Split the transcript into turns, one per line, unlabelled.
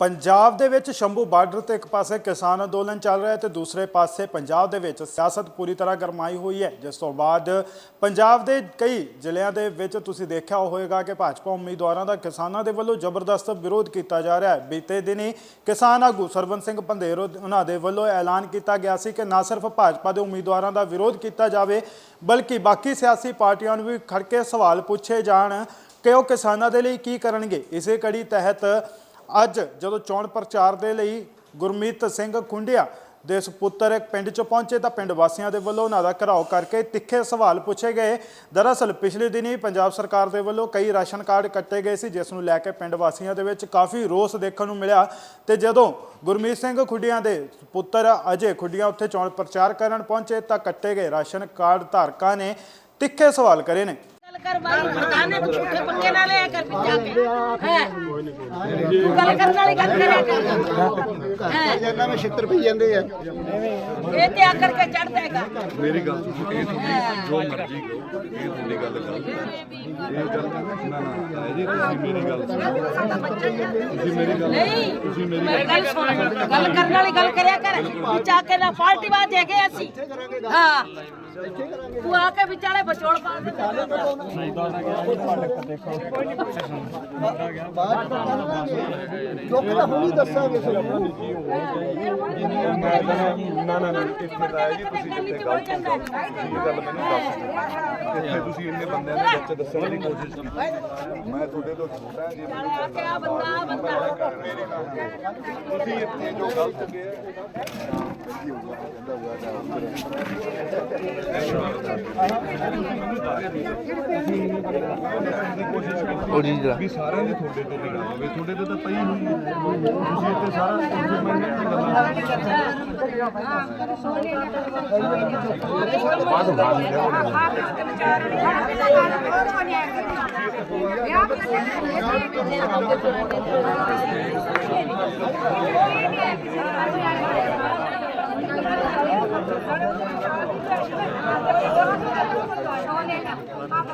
ਪੰਜਾਬ ਦੇ ਵਿੱਚ ਸ਼ੰਭੂ ਬਾਰਡਰ ਤੇ ਇੱਕ ਪਾਸੇ ਕਿਸਾਨ ਅੰਦੋਲਨ ਚੱਲ ਰਿਹਾ ਹੈ ਤੇ ਦੂਸਰੇ ਪਾਸੇ ਪੰਜਾਬ ਦੇ ਵਿੱਚ ਸਿਆਸਤ ਪੂਰੀ ਤਰ੍ਹਾਂ ਗਰਮਾਈ ਹੋਈ ਹੈ। ਜਿਸ ਤੋਂ ਬਾਅਦ ਪੰਜਾਬ ਦੇ ਕਈ ਜ਼ਿਲ੍ਹਿਆਂ ਦੇ ਵਿੱਚ ਤੁਸੀਂ ਦੇਖਿਆ ਹੋਵੇਗਾ ਕਿ ਭਾਜਪਾ ਉਮੀਦਵਾਰਾਂ ਦਾ ਕਿਸਾਨਾਂ ਦੇ ਵੱਲੋਂ ਜ਼ਬਰਦਸਤ ਵਿਰੋਧ ਕੀਤਾ ਜਾ ਰਿਹਾ ਹੈ। ਬੀਤੇ ਦਿਨੀ ਕਿਸਾਨ ਆਗੂ ਸਰਵੰਤ ਸਿੰਘ ਪੰਧੇਰੋ ਉਹਨਾਂ ਦੇ ਵੱਲੋਂ ਐਲਾਨ ਕੀਤਾ ਗਿਆ ਸੀ ਕਿ ਨਾ ਸਿਰਫ ਭਾਜਪਾ ਦੇ ਉਮੀਦਵਾਰਾਂ ਦਾ ਵਿਰੋਧ ਕੀਤਾ ਜਾਵੇ, ਬਲਕਿ ਬਾਕੀ ਸਿਆਸੀ ਪਾਰਟੀਆਂ ਨੂੰ ਵੀ ਖੜ ਕੇ ਸਵਾਲ ਪੁੱਛੇ ਜਾਣ ਕਿ ਉਹ ਕਿਸਾਨਾਂ ਦੇ ਲਈ ਕੀ ਕਰਨਗੇ। ਇਸੇ ਕੜੀ ਤਹਿਤ ਅੱਜ ਜਦੋਂ ਚੋਣ ਪ੍ਰਚਾਰ ਦੇ ਲਈ ਗੁਰਮੀਤ ਸਿੰਘ ਖੁੰਡਿਆ ਦੇ ਸੁਪੁੱਤਰ ਪਿੰਡ 'ਚ ਪਹੁੰਚੇ ਤਾਂ ਪਿੰਡ ਵਾਸੀਆਂ ਦੇ ਵੱਲੋਂ ਉਹਨਾਂ ਦਾ ਘਰਾਓ ਕਰਕੇ ਤਿੱਖੇ ਸਵਾਲ ਪੁੱਛੇ ਗਏ। ਦਰਅਸਲ ਪਿਛਲੇ ਦਿਨੀ ਪੰਜਾਬ ਸਰਕਾਰ ਦੇ ਵੱਲੋਂ ਕਈ ਰਾਸ਼ਨ ਕਾਰਡ ਕੱਟੇ ਗਏ ਸੀ, ਜਿਸ ਨੂੰ ਲੈ ਕੇ ਪਿੰਡ ਵਾਸੀਆਂ ਦੇ ਵਿੱਚ ਕਾਫੀ ਰੋਸ ਦੇਖਣ ਨੂੰ ਮਿਲਿਆ ਤੇ ਜਦੋਂ ਗੁਰਮੀਤ ਸਿੰਘ ਖੁੱਡੀਆਂ ਦੇ ਪੁੱਤਰ ਅਜੇ ਖੁੱਡੀਆਂ ਉੱਥੇ ਚੋਣ ਪ੍ਰਚਾਰ ਕਰਨ ਪਹੁੰਚੇ ਤਾਂ ਕੱਟੇ ਗਏ ਰਾਸ਼ਨ ਕਾਰਡ ਧਾਰਕਾਂ ਨੇ ਤਿੱਖੇ ਸਵਾਲ ਕਰੇ ਨੇ।
ਗੱਲ ਕਰ ਬਾਈ ਪ੍ਰਧਾਨੇ ਨੂੰ ਝੂਠੇ ਪੰਗੇ ਨਾਲ ਲਿਆ ਕਰ ਪਿੱਛਾ ਕੇ। ਹੈ? ਗੱਲ ਕਰਨ ਵਾਲੀ ਗੱਲ ਕਰਿਆ ਕਰ। ਹੈ
ਇਹਨਾਂ ਵਿੱਚ ਛਿੱਤਰ ਪਈ ਜਾਂਦੇ ਆ।
ਇਹ ਤੇ ਆਕਰ ਕੇ ਚੜ ਜਾਏਗਾ
ਮੇਰੀ ਗੱਲ ਸੁਣੋ ਇਹ ਤੁਹਾਡੀ ਜੋ ਮਰਜ਼ੀ ਕਰੋ ਇਹ ਤੁਹਾਡੀ ਗੱਲ ਗਲਤ ਹੈ। ਇਹ ਗੱਲ ਨਾ ਨਾ ਆਏ ਜੀ ਤੁਸੀਂ ਮੇਰੀ ਗੱਲ ਸੁਣੋ। ਤੁਸੀਂ ਮੇਰੀ ਗੱਲ
ਨਹੀਂ
ਤੁਸੀਂ ਮੇਰੀ
ਮੇਰੀ ਗੱਲ ਸੁਣ। ਗੱਲ ਕਰਨ ਵਾਲੀ ਗੱਲ ਕਰਿਆ ਪਿੱਛਾ ਕੇ ਨਾ ਪਾਰਟੀ ਬਾਤ ਹੈਗੇ ਅਸੀਂ। ਹਾਂ। ਤੂੰ ਆ ਕੇ ਵਿਚਾਲੇ ਬਚੋਲ ਪਾ ਦੇ।
ਦੁੱਖ ਤਾਂ ਹੁਣੀ ਦੱਸਾਂਗੇ
ਨਾ ਨਾ ਨਾ ਇੱਥੇ ਤਾਂ ਜੀ ਤੁਸੀਂ ਜਿੱਥੇ ਗਲਤ ਹੋ। ਇਹ ਗੱਲ ਮੈਨੂੰ ਦੱਸ ਦਿਓ। ਇੱਥੇ ਤੁਸੀਂ ਇੰਨੇ ਬੰਦਿਆਂ ਦੇ ਵਿੱਚ ਦੱਸਣ ਦੀ ਕੋਸ਼ਿਸ਼ ਕੀਤੀ। ਮੈਂ ਤੁਹਾਡੇ ਤੋਂ ਛੋਟਾ ਜੇ ਮੈਨੂੰ
ਆ ਕੇ ਆ ਬੰਦਾ ਬੰਦਾ।
ਤੁਸੀਂ ਇੱਥੇ ਜੋ ਗਲਤ ਕਿਹਾ ਵੀ ਸਾਰਿਆਂ ਦੇ ਤੁਹਾਡੇ ਤੋਂ ਨਿਗਾਹ ਹੋਵੇ। ਤੁਹਾਡੇ ਤੇ ਤਾਂ ਪਈ ਹੋਈ ਹੈ। ਤੁਸੀਂ ਇੱਥੇ ਸਾਰਾ ਇੰਪਲੀਮੈਂਟ ਦੀ ਗੱਲਾਂ
少年的，八